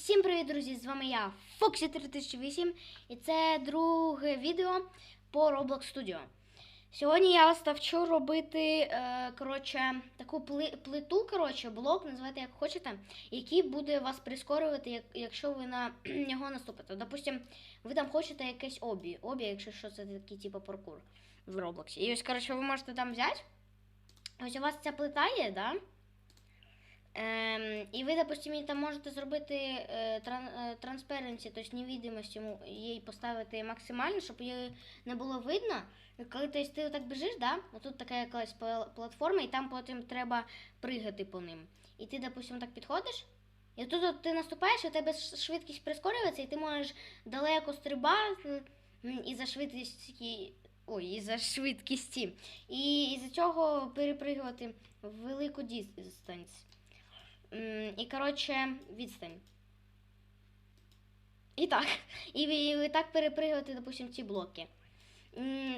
Всім привіт, друзі! З вами я, Foxy 3008, і це друге відео по Roblox Studio. Сьогодні я вас навчу робити е, коротше, таку пли- плиту, коротше, блок, називайте як хочете, який буде вас прискорювати, як, якщо ви на нього наступите. Допустим, ви там хочете якесь обі. Обі, якщо що це такий типу паркур в Roblox. І ось, коротше, ви можете там взяти. Ось у вас ця плита є, да? Ем, і ви, допустим, там можете зробити е, е, транспаренсі, тобто невидимість йому їй поставити максимально, щоб її не було видно. Коли тобто, ти так біжиш, да? тут така якась платформа, і там потім треба пригати по ним. І ти, допустим, так підходиш, і тут от ти наступаєш, і у тебе швидкість прискорюється, і ти можеш далеко стрибати і за швидкості. Ой, і за швидкісті. І із-за цього перепригувати велику дистанцію. І, коротше, відстань. І так. І, ви- і так перепригувати, допустим, ці блоки.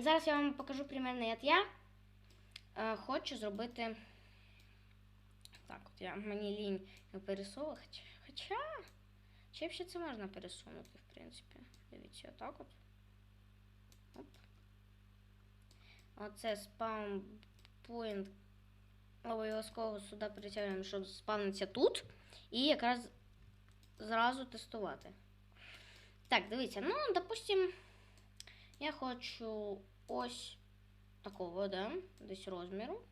Зараз я вам покажу примерно, як я е, хочу зробити. Так, от я мені лінь пересовувати. Хоча. Чи ще це можна пересунути, в принципі. Дивіться, отак от. Оце спаун point обов'язково сюди притягуємо, щоб спавниться тут. І якраз зразу тестувати. Так, дивіться, ну, допустим, я хочу ось такого, да, десь розміру.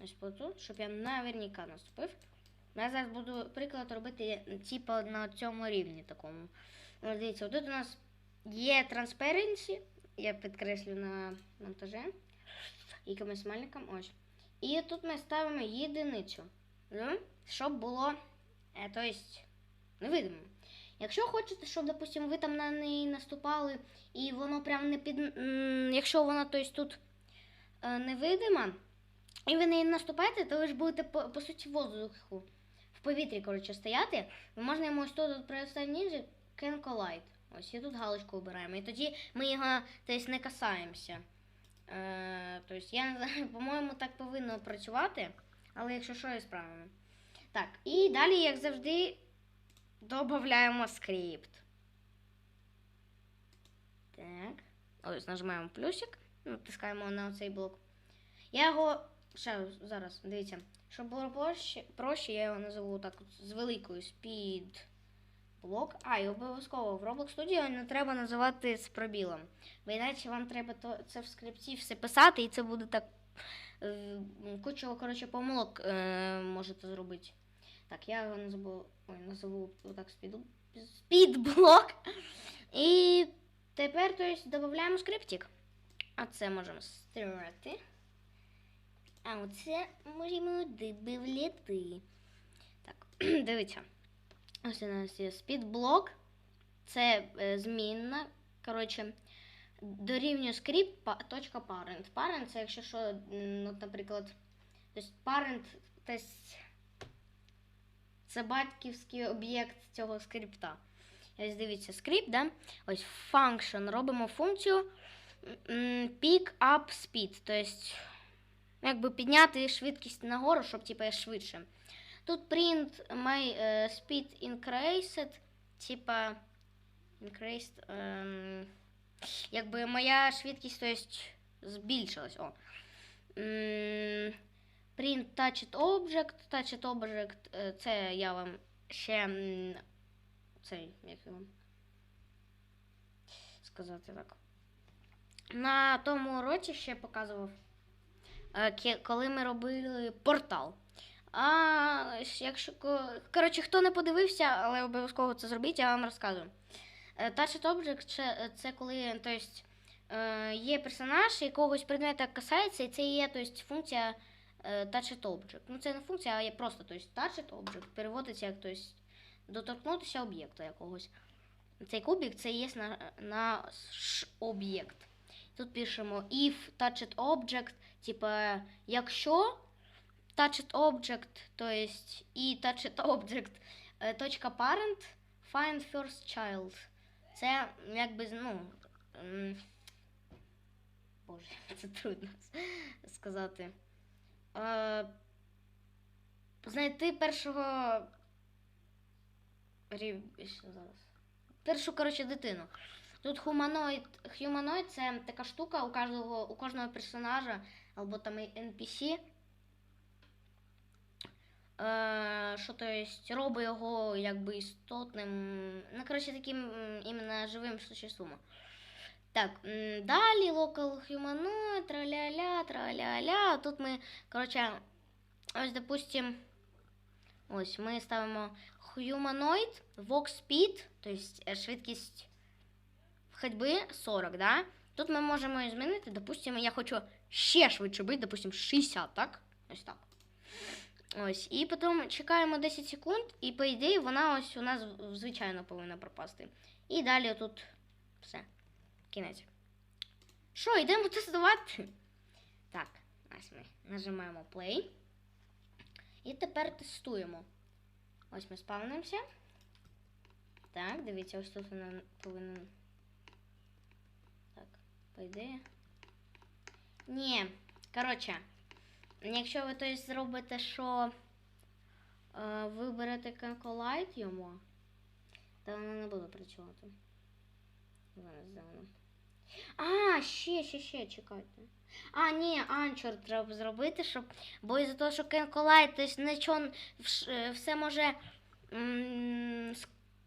Ось тут, щоб я наверняка наступив. Я зараз буду приклад робити, типу, на цьому рівні такому. Ось дивіться, тут у нас є транспаренсі, я підкреслю на монтажі якимось мальником. Ось. І тут ми ставимо єдиницю, щоб було е, то есть, невидимо. Якщо хочете, щоб, допустим, ви там на неї наступали, і воно прям не під. Якщо воно то есть, тут е, невидима, і ви на неї наступаєте, то ви ж будете по, суті в воздуху, в повітрі, коротше, стояти. Ви можна йому ось тут привести ніже can collide. Ось і тут галочку обираємо. І тоді ми його то есть, не касаємося. Тобто, я по-моєму, так повинно працювати, але якщо що, і справимо. Так, і далі, як завжди, додаємо скрипт. Так. Ось нажимаємо плюсик, натискаємо на цей блок. Я його. Ще зараз, дивіться. Щоб було проще, проще я його назову так от, з великою speed блок. А, і обов'язково в Roblox Studio не треба називати з пробілом. Бо іначе вам треба то, це в скрипті все писати, і це буде так. е, Кучу, коротше, помилок е, можете зробити. Так, я його назову, ой, назову так спід, спідблок. І тепер то есть, додаємо скриптик. А це можемо стирати. А оце можемо додати. Так, дивіться. Ось у нас є спідблок. Це е, змінна. Коротше, дорівнює скрипт точка parent. Parent це якщо що, от, наприклад, тобто parent тобто, це батьківський об'єкт цього скрипта. Ось дивіться, скрипт, да? Ось function. Робимо функцію pick up speed. Тобто, якби підняти швидкість нагору, щоб типу, швидше. Тут print my е, speed increased, типа increased, ем, якби моя швидкість, то есть, збільшилась. О. М, Print touched object, touched object, е, це я вам ще цей, як його сказати так. На тому уроці ще показував, е, коли ми робили портал. А якщо коротше, хто не подивився, але обов'язково це зробіть, я вам розказую. Е, Touched Object це, коли то есть, е, є персонаж, якогось предмета касається, і це є то есть, функція е, Touched Object. Ну, це не функція, а є просто то есть, Touched Object. Переводиться як то есть, доторкнутися об'єкта якогось. Цей кубик це є на, наш об'єкт. Тут пишемо if touched object, типа якщо touched object, то есть і touched object, е, точка parent, find first child. Це якби, ну, боже, це трудно сказати. Е, Знайти першого зараз. Першу, коротше, дитину. Тут хуманоїд, хуманоїд це така штука у кожного, у кожного персонажа, або там NPC. Е, що то есть робить його якби істотним. Ну, коротше, таким іменно живим существом. Так, далі Local Humanoid, траля-ля, траля-ля. Тут ми, коротше, ось, допустим, ось ми ставимо Humanoid, Vox Speed, тобто швидкість ходьби 40, да? Тут ми можемо змінити, допустимо, я хочу ще швидше бити, допустимо, 60, так? Ось так. Ось. І потім чекаємо 10 секунд, і по ідеї вона ось у нас звичайно повинна пропасти. І далі тут все. Кінець. Що, йдемо тестувати? Так, ось ми нажимаємо play. І тепер тестуємо. Ось ми спавнимося. Так, дивіться, ось тут вона повинен. Так, по ідеї. Ні, коротше, якщо ви тобто, зробите, що е, виберете Concolite йому, то воно не буде працювати. А, ще, ще, ще, чекайте. А, ні, анчор треба зробити, щоб. Бо із-за того, що Concolite, тобто нічого, е, все може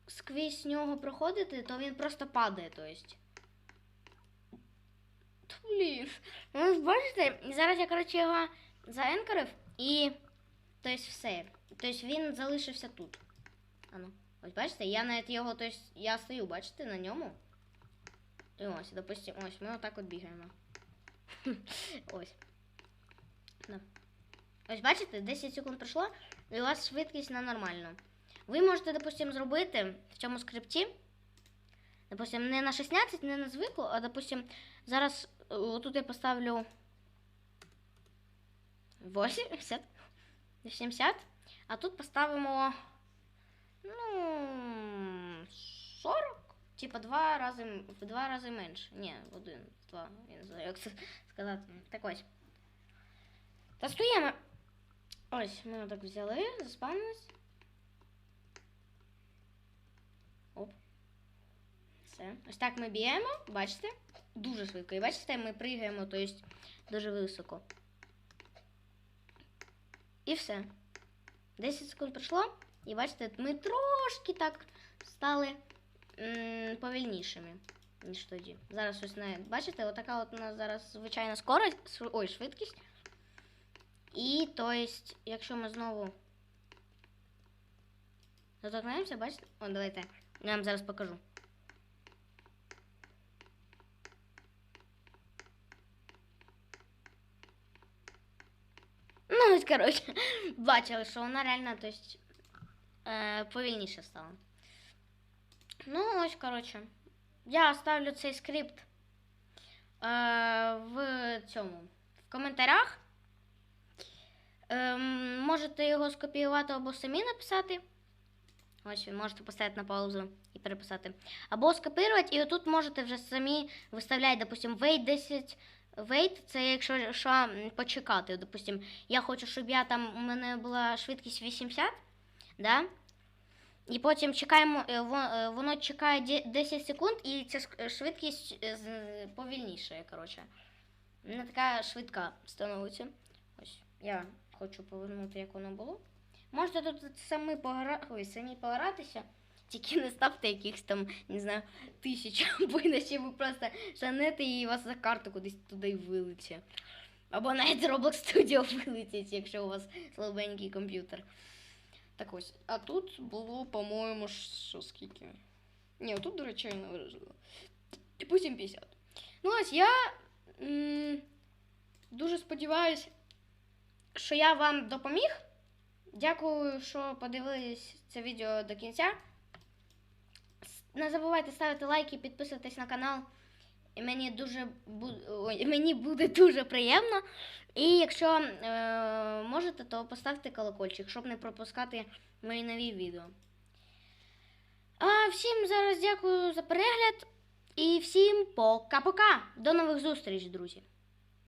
сквізь нього проходити, то він просто падає, тобто. Блін. Ну, бачите, зараз я, коротше, його заенкерив і. Тобто все. Тобто він залишився тут. Ану. Ось бачите, я навіть його, тобто, я стою, бачите, на ньому. І ось, допустим, ось, ми отак от бігаємо. ось. Да. Ось бачите, 10 секунд пройшло, і у вас швидкість на нормальну. Ви можете, допустим, зробити в цьому скрипті. Допустим, не на 16, не на звиклу, а допустим, зараз е, отут я поставлю 80, 80, а тут поставимо ну 40. Типа два рази, в два рази менше. Ні, один, два. Я не знаю, як це сказати. Так ось. Тестуємо. Ось, ми отак взяли, заспавнились. Оп. Все. Ось так ми б'ємо, бачите? Дуже швидко. І бачите, ми пригаємо, то есть дуже високо. І все. 10 секунд пройшло. І бачите, ми трошки так стали повільнішими, ніж тоді. Зараз ось не бачите, отака от у нас зараз звичайна скорость, ой, швидкість. І то есть, якщо ми знову доторкнемося, бачите? О, давайте. Я вам зараз покажу. Ну, ось, коротше, бачили, що вона реально, то есть, е, повільніше стала. Ну, ось, коротше. Я оставлю цей скрипт е, в цьому в коментарях. Ем, можете його скопіювати або самі написати. Ось ви можете поставити на паузу і переписати. Або скопірувати, і отут можете вже самі виставляти, допустим, wait 10. Wait, це якщо що почекати. Допустим, я хочу, щоб я там у мене була швидкість 80, да? І потім чекаємо, е, е, воно чекає 10 секунд, і ця швидкість е, повільнішає, коротше. Не така швидка становиться. Ось, я хочу повернути, як воно було. Можете тут самі погра... Самі погратися, тільки не ставте якихось там, не знаю, тисяч, іначе ви просто шанете і вас за карту кудись туди вилетить. Або навіть Roblox Studio вилетить, якщо у вас слабенький комп'ютер. Так ось. А тут було, по-моєму, що скільки. Ні, тут, до речі, не виразила. Типу 750. Ну ось я дуже сподіваюся, що я вам допоміг. Дякую, що подивились це відео до кінця. Не забувайте ставити лайки, підписуватись на канал. І мені дуже мені буде дуже приємно. І якщо е, можете, то поставте колокольчик, щоб не пропускати мої нові відео. А всім зараз дякую за перегляд. І всім пока-пока. До нових зустріч, друзі.